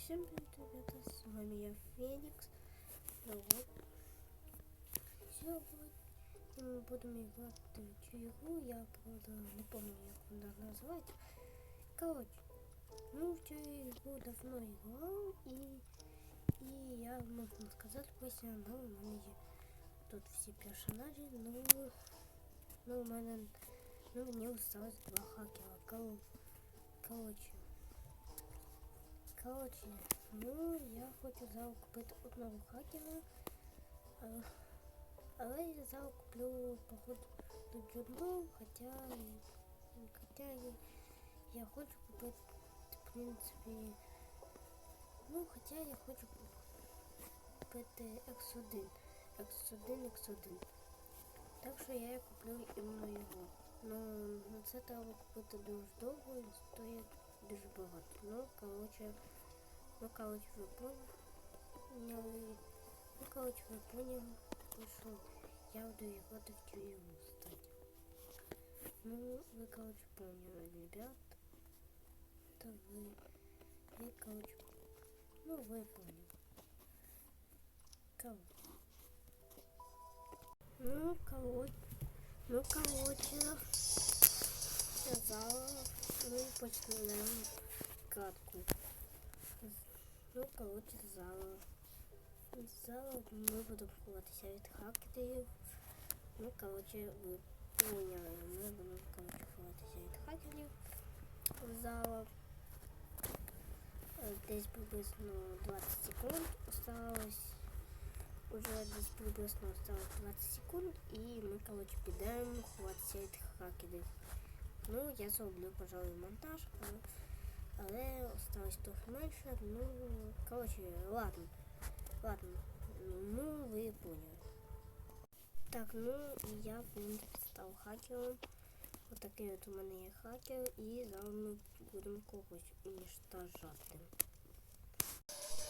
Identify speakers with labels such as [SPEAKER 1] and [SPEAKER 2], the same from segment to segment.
[SPEAKER 1] Всем привет, ребята, с вами я, Феникс. Ну вот. Сегодня мы будем играть в эту игру, я, правда, не помню, как она называется. Короче, ну, в эту игру давно играл, и, и я, можно сказать, після ну, у мене є тут всі персонажі, ну, ну, у мене, ну, мені осталось два хакера, Кор- короче. Коротше, ну я хочу зараз купити одного хакера, але, але я зараз куплю походу джунглу, хоча, хоча я, я хочу купити, в принципі, ну хоча я хочу купити X1, X1, X1. Так що я і куплю іменно його. Ну, ну це треба купити дуже довго і стоїть дуже багато. Ну, коротше, ну, коротше, ви поняли. Ну, коротше, ви поняли, що я буду играть в игру, кстати. Ну, вы, короче, поняли, ребят. Это вы, вы, короче, ну, вы поняли. Короче. Ну, короче, ну, короче, сказала, ну и почнемо катку. Ну, коротше, зала. Зала ми будемо ховатися від хакерів. Ну, коротше, ви поняли. Ми будемо, коротше, ховатися від хакерів. Зала. Е, Десь приблизно 20 секунд осталось. Уже десь приблизно осталось 20 секунд і ми, коротше, підемо ховатися від хакерів. Ну, я зроблю, пожалуй, монтаж, але, але осталось трохи менше. Ну, коротше, ладно. Ладно. Ну, ви поняли. Так, ну і я, в принципі, став хакером. Отакий от у мене є хакер, і зараз ми будемо когось уничтожати.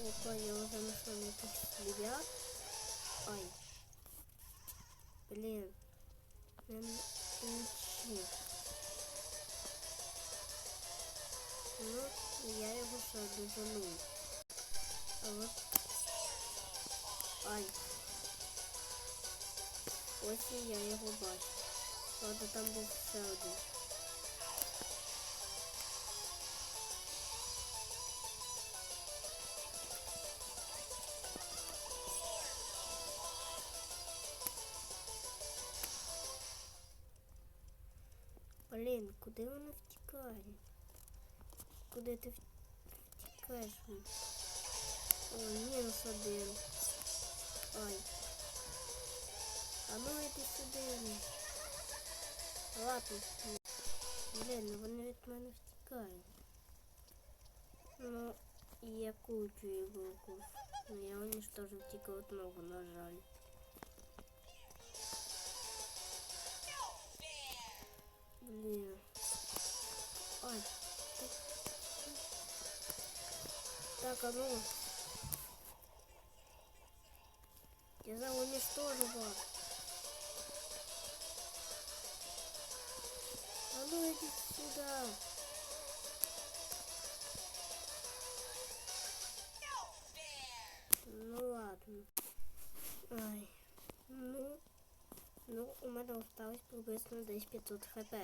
[SPEAKER 1] Опа, я вже знайшов якихось ребят. Ай. Блін. Не нічого. Ну, я його ще дожену. А от... Ай. Ось і я його бачу. Правда, там був ще один. Блін, куди вона втікає? Куди ти втікаєш? О, мінус один. Ай. А ну йди сюди. Ладно. Блін, ну вони від мене втікають. Ну, і я кучу іголку. Ну я уничтожив тільки одного, на жаль. Блін. Так, а ну. Я за уничтожу вас. А ну иди сюда. Ну ладно. Ай. Ну, ну, у мене осталось приблизно десь 500 хп.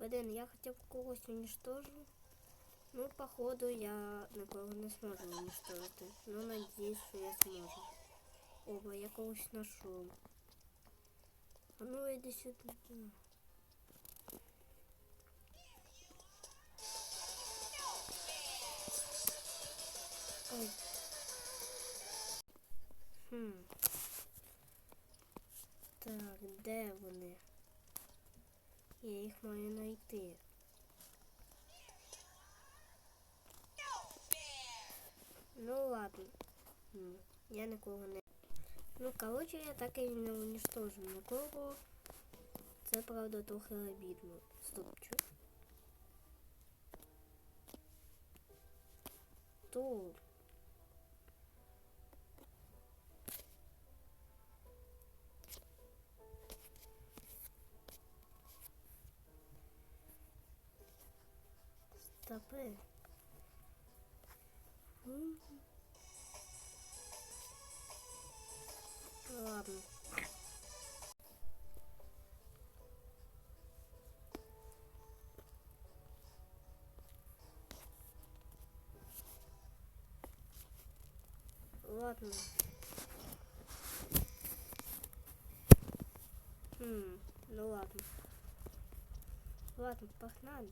[SPEAKER 1] Блин, я хотя бы когось уничтожу. Ну, походу, я никого не зможу уничтожити. Ну, надіюсь, що я зможу. Оба, я когось знайшов. А ну іди сюди. Ой. Хм. Так, де вони? Я їх маю знайти. Ну ладно. Я нікого не. Ну, коротше, я так і не уничтожив нікого. Це правда трохи обідно. Стоп, чо? То. Стопи. М. Ладно. Ладно. Хм, ну ладно. Ладно, погнали.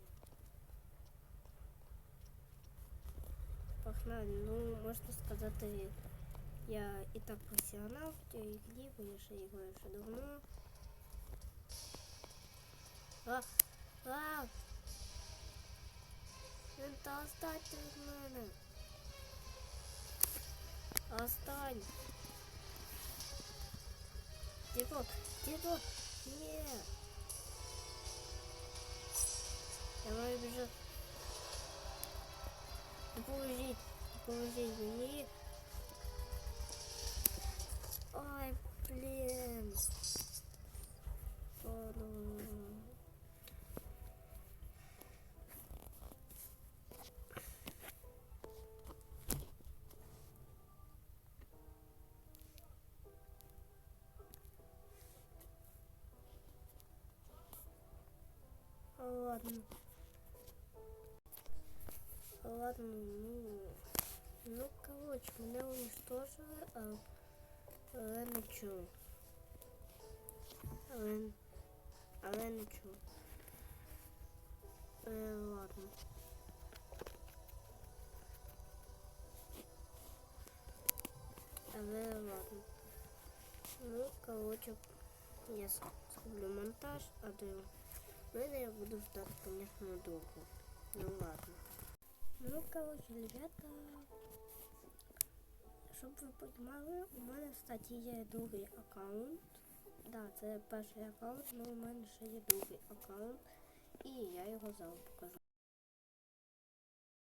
[SPEAKER 1] Погнали. Ну, можна сказати, я і так професіонал в цій грі, бо я ще граю ще давно. А, а! Він та останьте від мене. Остань. Тихо, тихо. Нет. Давай бежать. Положить, положить. Ой, блин. Ну. Ладно. Ладно, ну. Ну, короче, мене уничтожили, а але нічого. Але, але нічого. Е, ладно. Але ладно. Ну, короче, я зроблю монтаж, а до мене я буду ждать, конечно, довго. Ну ладно. Ну, короче, ребята, щоб ви розуміли, у мене, кстати, є другий аккаунт. Да, це перший аккаунт, але у мене ще є другий аккаунт. І я його зараз покажу.